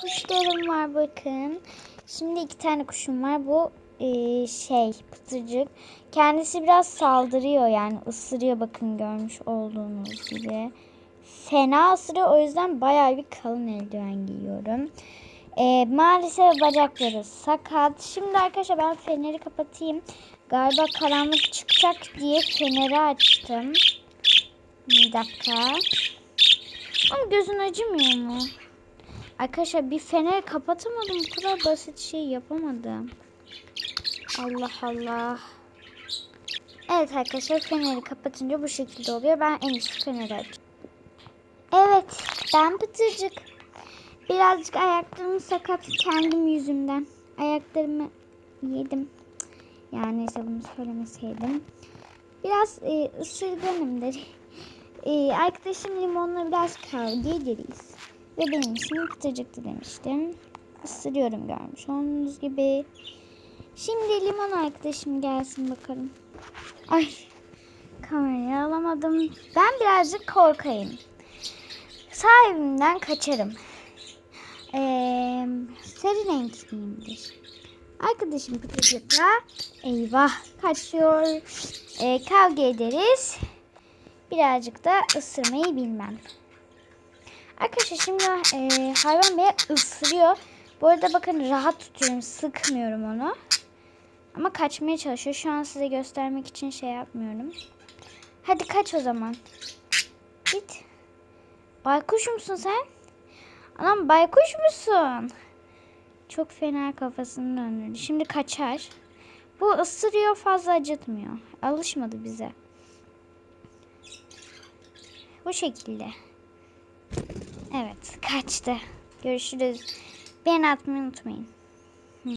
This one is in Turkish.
kuşlarım var bakın. Şimdi iki tane kuşum var. Bu e, şey pıtırcık. Kendisi biraz saldırıyor yani ısırıyor bakın görmüş olduğunuz gibi. Fena ısırıyor o yüzden bayağı bir kalın eldiven giyiyorum. E, maalesef bacakları sakat. Şimdi arkadaşlar ben feneri kapatayım. Galiba karanlık çıkacak diye feneri açtım. Bir dakika. Ama gözün acımıyor mu? Arkadaşlar bir feneri kapatamadım. Bu kadar basit şey yapamadım. Allah Allah. Evet arkadaşlar feneri kapatınca bu şekilde oluyor. Ben en iyisi feneri açayım. Evet ben Pıtırcık. Birazcık ayaklarım sakat kendim yüzümden. Ayaklarımı yedim. Yani neyse bunu söylemeseydim. Biraz e, ısırganımdır. E, arkadaşım limonla biraz kavga ederiz. Ve benim için pıtırcıktı demiştim. Isırıyorum görmüş olduğunuz gibi. Şimdi limon arkadaşım gelsin bakalım. Ay kamerayı alamadım. Ben birazcık korkayım. Sahibimden kaçarım. Ee, sarı renkliyimdir. Arkadaşım pıtırcıkla eyvah kaçıyor. Ee, kavga ederiz. Birazcık da ısırmayı bilmem. Arkadaşlar şimdi e, hayvan beni ısırıyor. Bu arada bakın rahat tutuyorum. Sıkmıyorum onu. Ama kaçmaya çalışıyor. Şu an size göstermek için şey yapmıyorum. Hadi kaç o zaman. Git. Baykuş musun sen? Anam baykuş musun? Çok fena kafasını döndürdü. Şimdi kaçar. Bu ısırıyor fazla acıtmıyor. Alışmadı bize. Bu şekilde. Evet kaçtı. Görüşürüz. Beğeni atmayı unutmayın.